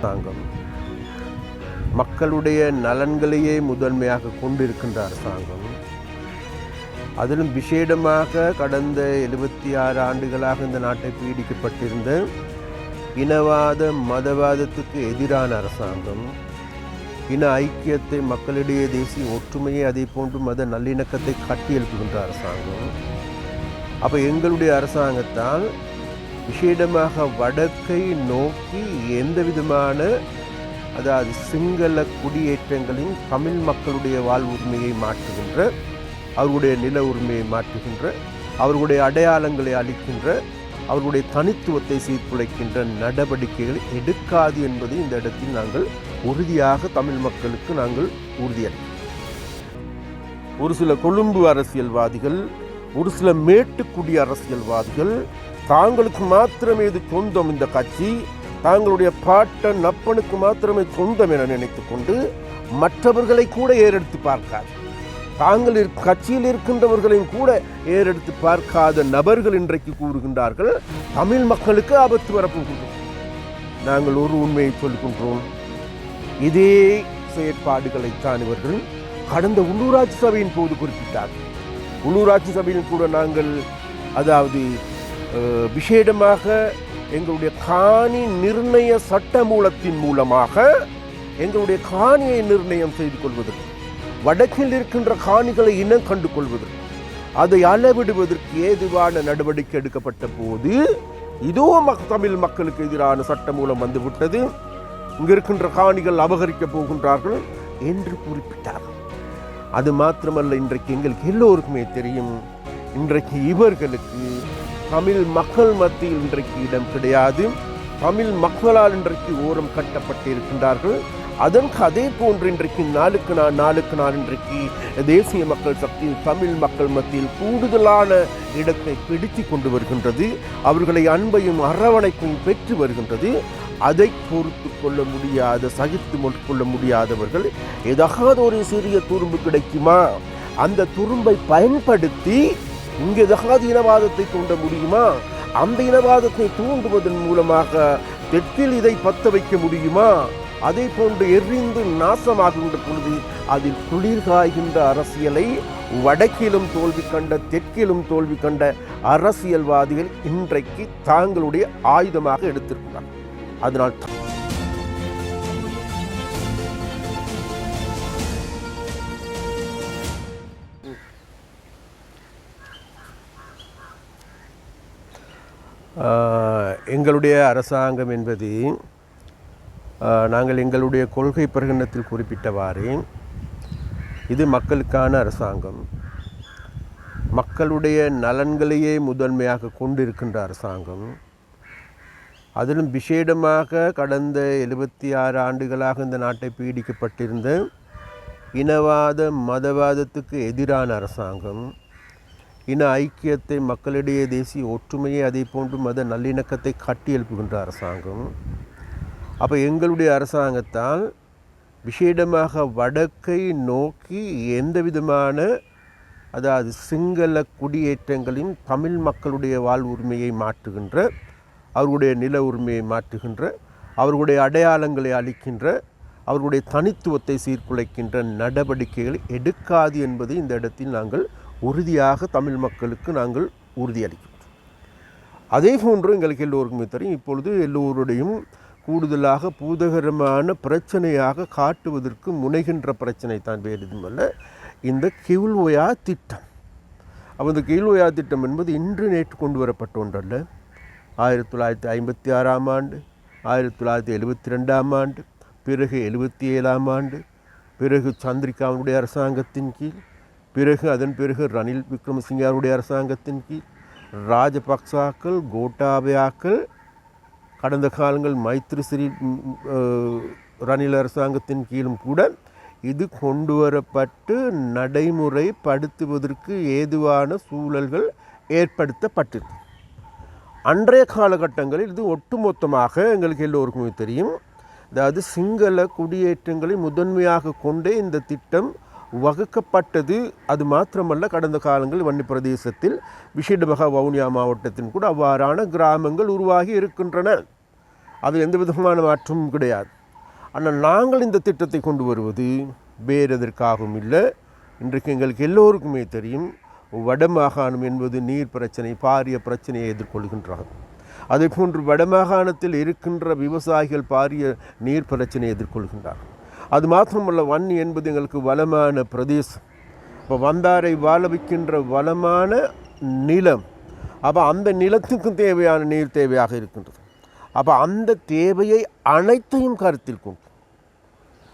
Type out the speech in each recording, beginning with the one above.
அரசாங்கம் மக்களுடைய நலன்களையே முதன்மையாக கொண்டிருக்கின்ற அரசாங்கம். அதிலும் விசேடமாக கடந்த எழுபத்தி ஆறு ஆண்டுகளாக இந்த நாட்டை பீடிக்கப்பட்டிருந்த இனவாத மதவாதத்துக்கு எதிரான அரசாங்கம். இன ஐக்கியத்தை மக்களிடையே தேசிய ஒற்றுமையை அதே போன்று மத நல்லிணக்கத்தை கட்டியெழுப்புகின்ற அரசாங்கம். அப்போ எங்களுடைய அரசாங்கத்தால் விசேடமாக வடக்கை நோக்கி எந்த விதமான அதாவது சிங்கள குடியேற்றங்களின் தமிழ் மக்களுடைய வாழ்வுரிமையை மாற்றுகின்ற அவர்களுடைய நில உரிமையை மாற்றுகின்ற அவர்களுடைய அடையாளங்களை அளிக்கின்ற அவர்களுடைய தனித்துவத்தை சீர்குலைக்கின்ற நடவடிக்கைகள் எடுக்காது என்பதை இந்த இடத்தில் நாங்கள் உறுதியாக தமிழ் மக்களுக்கு நாங்கள் உறுதியளிக்கிறோம். ஒரு சில கொழும்பு அரசியல்வாதிகள் ஒரு சில மேட்டுக்குடி அரசியல்வாதிகள் தாங்களுக்கு மாத்திரமே இது சொந்தம் இந்த கட்சி. தாங்களுடைய பாட்டன் நப்பனுக்கு மாத்திரமே சொந்தம் என நினைத்து கொண்டு மற்றவர்களை கூட ஏறெடுத்து பார்க்காது. தாங்கள் கட்சியில் இருக்கின்றவர்களையும் கூட ஏறெடுத்து பார்க்காத நபர்கள் இன்றைக்கு கூறுகின்றார்கள். தமிழ் மக்களுக்கு ஆபத்து வரப்போகின்றது நாங்கள் ஒரு உண்மையை சொல்கின்றோம். இதே செயற்பாடுகளைத்தான் இவர்கள் கடந்த உள்ளூராட்சி சபையின் போது குறிப்பிட்டார்கள். உள்ளூராட்சி சபையில் கூட நாங்கள் அதாவது விசேடமாக எங்களுடைய காணி நிர்ணய சட்டமூலத்தின் மூலமாக எங்களுடைய காணியை நிர்ணயம் செய்து கொள்வதற்கு வடக்கில் இருக்கின்ற காணிகளை இனம் கண்டு கொள்வதற்கு அதை அளவிடுவதற்கு ஏதுவான நடவடிக்கை எடுக்கப்பட்ட போது இதோ மக் தமிழ் மக்களுக்கு எதிரான சட்டமூலம் மூலம் வந்துவிட்டது. இங்க இருக்கின்ற காணிகள் அபகரிக்கப் போகின்றார்கள் என்று குறிப்பிட்டார்கள் அது மாத்திரமல்ல இன்றைக்கு எங்களுக்கு எல்லோருக்குமே தெரியும். இன்றைக்கு இவர்களுக்கு தமிழ் மக்கள் மத்தியில் இன்றைக்கு இடம் கிடையாது. தமிழ் மக்களால் இன்றைக்கு ஓரம் கட்டப்பட்டிருக்கின்றார்கள். அதற்கு அதே போன்று இன்றைக்கு நாளுக்கு நாள் நாளுக்கு நாள் இன்றைக்கு தேசிய மக்கள் சக்தி தமிழ் மக்கள் மத்தியில் கூடுதலான இடத்தை பிடித்து கொண்டு வருகின்றது. அவர்களை அன்பையும் அரவணைப்பையும் பெற்று வருகின்றது. அதை பொறுத்து கொள்ள முடியாத சகித்து கொள்ள முடியாதவர்கள் ஏதாவது ஒரு சிறிய துரும்பு கிடைக்குமா? அந்த துரும்பை பயன்படுத்தி இங்கே ஏதாவது இனவாதத்தை தூண்ட முடியுமா? அந்த இனவாதத்தை தூண்டுவதன் மூலமாக தெற்கில் இதை பத்த வைக்க முடியுமா? அதை போன்று எரிந்து நாசமாகின்ற பொழுது அதில் குளிர் காய்கின்ற அரசியலை வடக்கிலும் தோல்வி கண்ட தெற்கிலும் தோல்வி கண்ட அரசியல்வாதிகள் இன்றைக்கு தாங்களுடைய ஆயுதமாக எடுத்திருக்கிறார் அதனால் எங்களுடைய அரசாங்கம் என்பது நாங்கள் எங்களுடைய கொள்கை பிரகடனத்தில் குறிப்பிட்டவாறு இது மக்களுக்கான அரசாங்கம். மக்களுடைய நலன்களையே முதன்மையாக கொண்டிருக்கின்ற அரசாங்கம். அதிலும் விசேடமாக கடந்த எழுபத்தி ஆறு ஆண்டுகளாக இந்த நாட்டை பீடிக்கப்பட்டிருந்த இனவாத மதவாதத்துக்கு எதிரான அரசாங்கம். இன ஐக்கியத்தை மக்களிடையே தேசிய ஒற்றுமையை அதே போன்று மத நல்லிணக்கத்தை கட்டியெழுப்புகின்ற அரசாங்கம். அப்போ எங்களுடைய அரசாங்கத்தால் விசேடமாக வடக்கை நோக்கி எந்த விதமான அதாவது சிங்கள குடியேற்றங்களின் தமிழ் மக்களுடைய வாழ்வுரிமையை மாற்றுகின்ற அவர்களுடைய நில உரிமையை மாற்றுகின்ற அவர்களுடைய அடையாளங்களை அளிக்கின்ற அவர்களுடைய தனித்துவத்தை சீர்குலைக்கின்ற நடவடிக்கைகளை எடுக்காது என்பதை இந்த இடத்தில் நாங்கள் உறுதியாக தமிழ் மக்களுக்கு நாங்கள் உறுதியளிக்கின்றோம் அதே போன்று எங்களுக்கு எல்லோருக்குமே தெரியும் இப்பொழுது எல்லோருடையும் கூடுதலாக பூதகரமான பிரச்சனையாக காட்டுவதற்கு முனைகின்ற பிரச்சனை தான் வேறு இதுமல்ல இந்த கிவுல்ஒயா திட்டம். அப்போ இந்த திட்டம் என்பது இன்று நேற்று கொண்டு வரப்பட்ட ஒன்றல்ல. ஆயிரத்தி தொள்ளாயிரத்தி ஐம்பத்தி ஆறாம் ஆண்டு ஆயிரத்தி தொள்ளாயிரத்தி எழுபத்தி ரெண்டாம் ஆண்டு பிறகு எழுபத்தி ஏழாம் ஆண்டு பிறகு சந்திரிகாவுடைய அரசாங்கத்தின் கீழ் பிறகு அதன் பிறகு ரணில் விக்ரமசிங்காருடைய அரசாங்கத்தின் கீழ் ராஜபக்சாக்கள் கோட்டாபயாக்கள் கடந்த காலங்கள் மைத்ரிசிறி ரணில் அரசாங்கத்தின் கீழும் கூட இது கொண்டு வரப்பட்டு நடைமுறைப்படுத்துவதற்கு ஏதுவான சூழல்கள் ஏற்படுத்தப்பட்டிருந்தது. அன்றைய காலகட்டங்களில் இது ஒட்டுமொத்தமாக எங்களுக்கு எல்லோருக்குமே தெரியும். அதாவது சிங்கள குடியேற்றங்களை முதன்மையாக கொண்டே இந்த திட்டம் வகுக்கப்பட்டது. அது மாத்திரமல்ல கடந்த காலங்களில் வன்னி பிரதேசத்தில் விஷேடபக வவுனியா மாவட்டத்தின் கூட அவ்வாறான கிராமங்கள் உருவாகி இருக்கின்றன. அது எந்த விதமான மாற்றமும் கிடையாது. ஆனால் நாங்கள் இந்த திட்டத்தை கொண்டு வருவது வேறு எதற்காகவும் இல்லை. இன்றைக்கு எங்களுக்கு எல்லோருக்குமே தெரியும் வடமாகாணம் என்பது நீர் பிரச்சனை பாரிய பிரச்சனையை எதிர்கொள்கின்றார்கள் அதே போன்று வடமாகாணத்தில் இருக்கின்ற விவசாயிகள் பாரிய நீர் பிரச்சனையை எதிர்கொள்கின்றார்கள். அது மாத்திரமல்ல வன்னி என்பது எங்களுக்கு வளமான பிரதேசம். இப்போ வந்தாரை வாழ வைக்கின்ற வளமான நிலம் அப்போ அந்த நிலத்துக்கும் தேவையான நீர் தேவையாக இருக்கின்றது. அப்போ அந்த தேவையை அனைத்தையும் கருத்தில் கொண்டு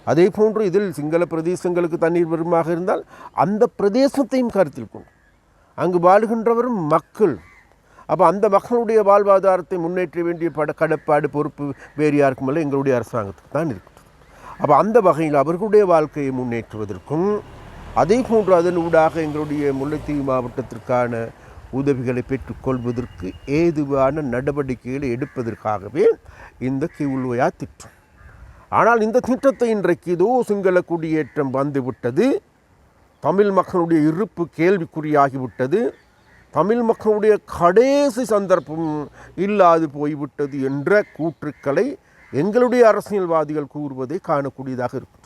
அதே போன்று இதில் சிங்கள பிரதேசங்களுக்கு தண்ணீர் வருமாக இருந்தால் அந்த பிரதேசத்தையும் கருத்தில் கொண்டு அங்கு வாழ்கின்றவரும் மக்கள். அப்போ அந்த மக்களுடைய வாழ்வாதாரத்தை முன்னேற்ற வேண்டிய பட கடப்பாடு பொறுப்பு வேறு யாருக்குமல்ல எங்களுடைய அரசாங்கத்துக்கு தான் இருக்கும் அப்போ அந்த வகையில் அவர்களுடைய வாழ்க்கையை முன்னேற்றுவதற்கும் அதே போன்று அதன் ஊடாக எங்களுடைய முல்லைத்தீவு மாவட்டத்திற்கான உதவிகளை பெற்றுக்கொள்வதற்கு ஏதுவான நடவடிக்கைகளை எடுப்பதற்காகவே இந்த கிவுல்வையா திட்டம். ஆனால் இந்த திட்டத்தை இன்றைக்கு இதோ சிங்கள குடியேற்றம் வந்துவிட்டது. தமிழ் மக்களுடைய இருப்பு கேள்விக்குறியாகிவிட்டது. தமிழ் மக்களுடைய கடைசி சந்தர்ப்பம் இல்லாது போய்விட்டது என்ற கூற்றுக்களை எங்களுடைய அரசியல்வாதிகள் கூறுவதை காணக்கூடியதாக இருக்கிறது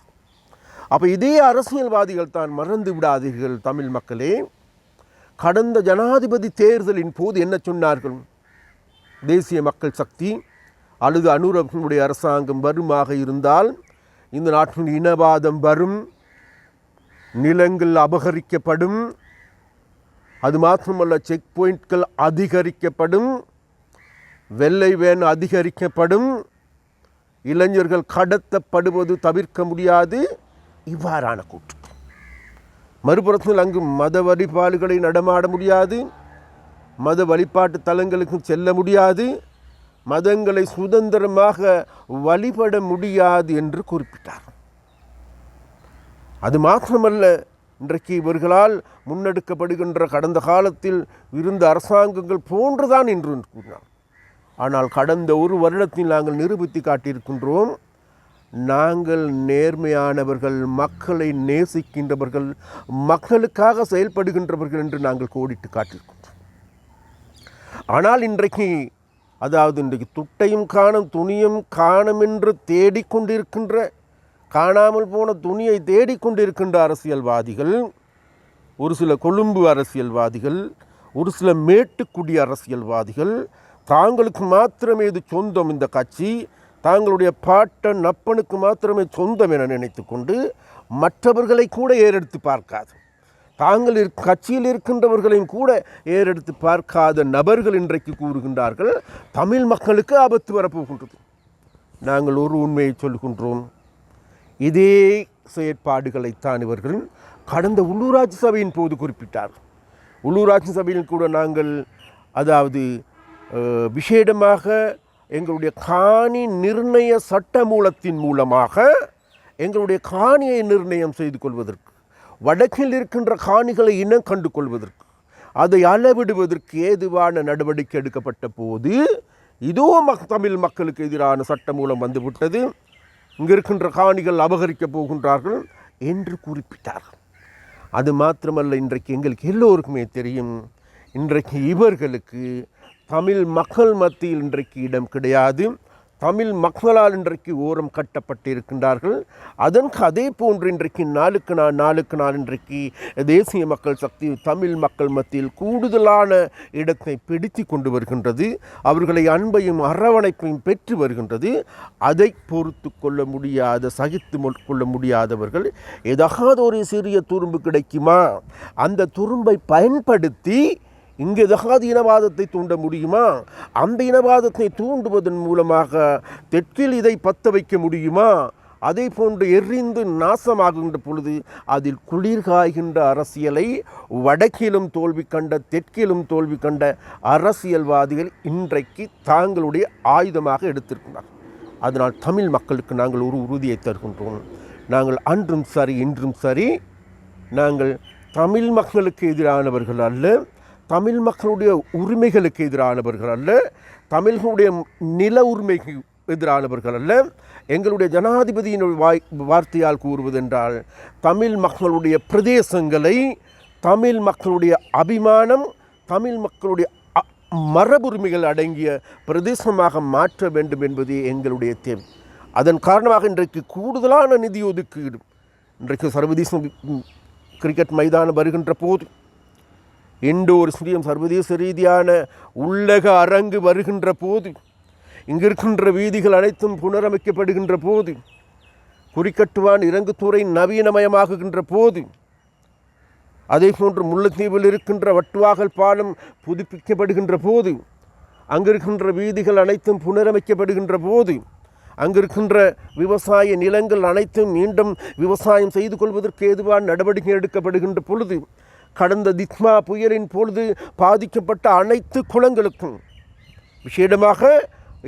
அப்போ இதே அரசியல்வாதிகள் தான் மறந்து விடாதீர்கள் தமிழ் மக்களே. கடந்த ஜனாதிபதி தேர்தலின் போது என்ன சொன்னார்கள்? தேசிய மக்கள் சக்தி அல்லது அனுரவனுடைய அரசாங்கம் வருமாக இருந்தால் இந்த நாட்டின் இனவாதம் வரும் நிலங்கள் அபகரிக்கப்படும் அது மாத்திரமல்ல செக் பாயிண்ட்கள் அதிகரிக்கப்படும் வெள்ளை வேன் அதிகரிக்கப்படும் இளைஞர்கள் கடத்தப்படுவது தவிர்க்க முடியாது. இவ்வாறான கூற்று. மறுபுறத்தில் அங்கு மத வழிபாடுகளை நடமாட முடியாது. மத வழிபாட்டு தலங்களுக்கு செல்ல முடியாது. மதங்களை சுதந்திரமாக வழிபட முடியாது என்று குறிப்பிட்டார். அது மாத்திரமல்ல இன்றைக்கு இவர்களால் முன்னெடுக்கப்படுகின்ற கடந்த காலத்தில் இருந்த அரசாங்கங்கள் போன்றுதான் என்று கூறினார். ஆனால் கடந்த ஒரு வருடத்தில் நாங்கள் நிரூபித்து காட்டியிருக்கின்றோம் நாங்கள் நேர்மையானவர்கள் மக்களை நேசிக்கின்றவர்கள் மக்களுக்காக செயல்படுகின்றவர்கள் என்று நாங்கள் கோடிட்டு காட்டியிருக்கின்றோம். ஆனால் இன்றைக்கு அதாவது இன்றைக்கு துட்டையும் காணும் துணியும் காணும் என்று தேடிக்கொண்டிருக்கின்ற காணாமல் போன துணியை தேடிக்கொண்டிருக்கின்ற அரசியல்வாதிகள் ஒரு சில கொழும்பு அரசியல்வாதிகள் ஒரு சில மேட்டுக்குடி அரசியல்வாதிகள் தாங்களுக்கு மாத்திரமே இது சொந்தம் இந்த கட்சி. தாங்களுடைய பாட்டன் நப்பனுக்கு மாத்திரமே சொந்தம் என நினைத்து கொண்டு மற்றவர்களை கூட ஏறெடுத்து பார்க்காது. தாங்கள் இரு கட்சியில் இருக்கின்றவர்களையும் கூட ஏறெடுத்து பார்க்காத நபர்கள் இன்றைக்கு கூறுகின்றார்கள். தமிழ் மக்களுக்கு ஆபத்து வரப்போகின்றது. நாங்கள் ஒரு உண்மையை சொல்கின்றோம். இதே செயற்பாடுகளைத்தான் இவர்கள் கடந்த உள்ளூராட்சி சபையின் போது குறிப்பிட்டார் உள்ளூராட்சி சபையில் கூட நாங்கள் அதாவது விசேடமாக எங்களுடைய காணி நிர்ணய சட்டமூலத்தின் மூலமாக எங்களுடைய காணியை நிர்ணயம் செய்து கொள்வதற்கு வடக்கில் இருக்கின்ற காணிகளை இனம் கண்டு கொள்வதற்கு அதை அளவிடுவதற்கு ஏதுவான நடவடிக்கை எடுக்கப்பட்ட போது இதோ மக் தமிழ் மக்களுக்கு எதிரான சட்டமூலம் வந்துவிட்டது. இங்கே இருக்கின்ற காணிகள் அபகரிக்கப் போகின்றார்கள் என்று குறிப்பிட்டார்கள். அது மாத்திரமல்ல இன்றைக்கு எங்களுக்கு எல்லோருக்குமே தெரியும். இன்றைக்கு இவர்களுக்கு தமிழ் மக்கள் மத்தியில் இன்றைக்கு இடம் கிடையாது. தமிழ் மக்களால் இன்றைக்கு ஓரம் கட்டப்பட்டிருக்கின்றார்கள். அதற்கு அதே போன்று இன்றைக்கு நாளுக்கு நாள் நாளுக்கு நாள் இன்றைக்கு தேசிய மக்கள் சக்தி தமிழ் மக்கள் மத்தியில் கூடுதலான இடத்தை பிடித்து கொண்டு வருகின்றது. அவர்களை அன்பையும் அரவணைப்பையும் பெற்று வருகின்றது. அதை பொறுத்து கொள்ள முடியாத சகித்து கொள்ள முடியாதவர்கள் ஏதாவது ஒரு சிறிய துரும்பு கிடைக்குமா? அந்த துரும்பை பயன்படுத்தி இங்கே ஏதாவது இனவாதத்தை தூண்ட முடியுமா? அந்த இனவாதத்தை தூண்டுவதன் மூலமாக தெற்கில் இதை பத்த வைக்க முடியுமா? அதே போன்று எரிந்து நாசமாகின்ற பொழுது அதில் குளிர் காய்கின்ற அரசியலை வடக்கிலும் தோல்வி கண்ட தெற்கிலும் தோல்வி கண்ட அரசியல்வாதிகள் இன்றைக்கு தாங்களுடைய ஆயுதமாக எடுத்திருக்கிறார் அதனால் தமிழ் மக்களுக்கு நாங்கள் ஒரு உறுதியை தருகின்றோம். நாங்கள் அன்றும் சரி இன்றும் சரி நாங்கள் தமிழ் மக்களுக்கு எதிரானவர்கள் அல்ல. தமிழ் மக்களுடைய உரிமைகளுக்கு எதிரானவர்கள் அல்ல. தமிழ்களுடைய நில உரிமைக்கு எதிரானவர்கள் அல்ல. எங்களுடைய ஜனாதிபதியின் வாய் வார்த்தையால் கூறுவதென்றால் தமிழ் மக்களுடைய பிரதேசங்களை தமிழ் மக்களுடைய அபிமானம் தமிழ் மக்களுடைய அ- மரபுரிமைகள் அடங்கிய பிரதேசமாக மாற்ற வேண்டும் என்பதே எங்களுடைய தேவை. அதன் காரணமாக இன்றைக்கு கூடுதலான நிதி ஒதுக்கீடு இன்றைக்கு சர்வதேச கிரிக்கெட் மைதானம் வருகின்ற போது இண்டோர் ஸ்டேடியம் சர்வதேச ரீதியான உள்ளக அரங்கு வருகின்ற போது இங்கிருக்கின்ற வீதிகள் அனைத்தும் புனரமைக்கப்படுகின்ற போது குறிக்கட்டுவான் இறங்குத்துறை நவீனமயமாகுகின்ற போது அதே போன்று முல்லைத்தீவில் இருக்கின்ற வட்டுவாகல் பாலம் புதுப்பிக்கப்படுகின்ற போது அங்கிருக்கின்ற வீதிகள் அனைத்தும் புனரமைக்கப்படுகின்ற போது அங்கிருக்கின்ற விவசாய நிலங்கள் அனைத்தும் மீண்டும் விவசாயம் செய்து கொள்வதற்கு ஏதுவான நடவடிக்கை எடுக்கப்படுகின்ற பொழுது கடந்த தித்மா புயலின் பொழுது பாதிக்கப்பட்ட அனைத்து குளங்களுக்கும். விசேடமாக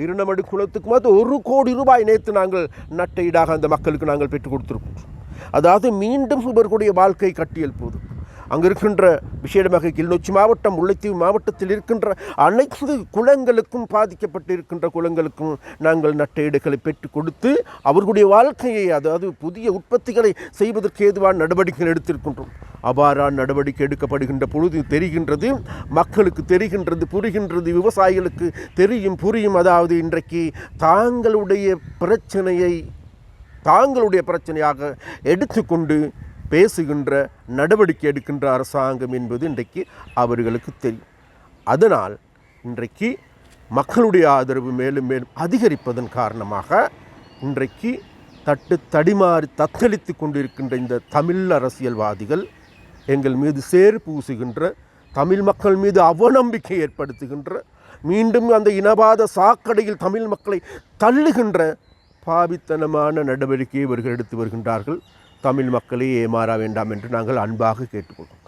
இருநமடு குளத்துக்கு அது ஒரு கோடி ரூபாய் நேற்று நாங்கள் நட்டையீடாக அந்த மக்களுக்கு நாங்கள் பெற்றுக் கொடுத்துருக்கோம். அதாவது மீண்டும் இவர்களுடைய வாழ்க்கை கட்டியல் போதும் அங்கே இருக்கின்ற விசேடமாக கிளிநொச்சி மாவட்டம் முல்லைத்தீவு மாவட்டத்தில் இருக்கின்ற அனைத்து குளங்களுக்கும் பாதிக்கப்பட்டு இருக்கின்ற குளங்களுக்கும் நாங்கள் நட்டையீடுகளை பெற்றுக் கொடுத்து அவர்களுடைய வாழ்க்கையை அதாவது புதிய உற்பத்திகளை செய்வதற்கு ஏதுவான நடவடிக்கைகள் எடுத்திருக்கின்றோம். அவ்வாறான நடவடிக்கை எடுக்கப்படுகின்ற பொழுது தெரிகின்றது மக்களுக்கு தெரிகின்றது புரிகின்றது விவசாயிகளுக்கு தெரியும் புரியும். அதாவது இன்றைக்கு தாங்களுடைய பிரச்சனையை தாங்களுடைய பிரச்சனையாக எடுத்துக்கொண்டு பேசுகின்ற நடவடிக்கை எடுக்கின்ற அரசாங்கம் என்பது இன்றைக்கு அவர்களுக்கு தெரியும். அதனால் இன்றைக்கு மக்களுடைய ஆதரவு மேலும் மேலும் அதிகரிப்பதன் காரணமாக இன்றைக்கு தட்டு தடிமாறி தத்தளித்து கொண்டிருக்கின்ற இந்த தமிழ் அரசியல்வாதிகள் எங்கள் மீது சேறு பூசுகின்ற தமிழ் மக்கள் மீது அவநம்பிக்கை ஏற்படுத்துகின்ற மீண்டும் அந்த இனவாத சாக்கடையில் தமிழ் மக்களை தள்ளுகின்ற பாவித்தனமான நடவடிக்கையை இவர்கள் எடுத்து வருகின்றார்கள். தமிழ் மக்களை ஏமாற வேண்டாம் என்று நாங்கள் அன்பாக கேட்டுக்கொள்வோம்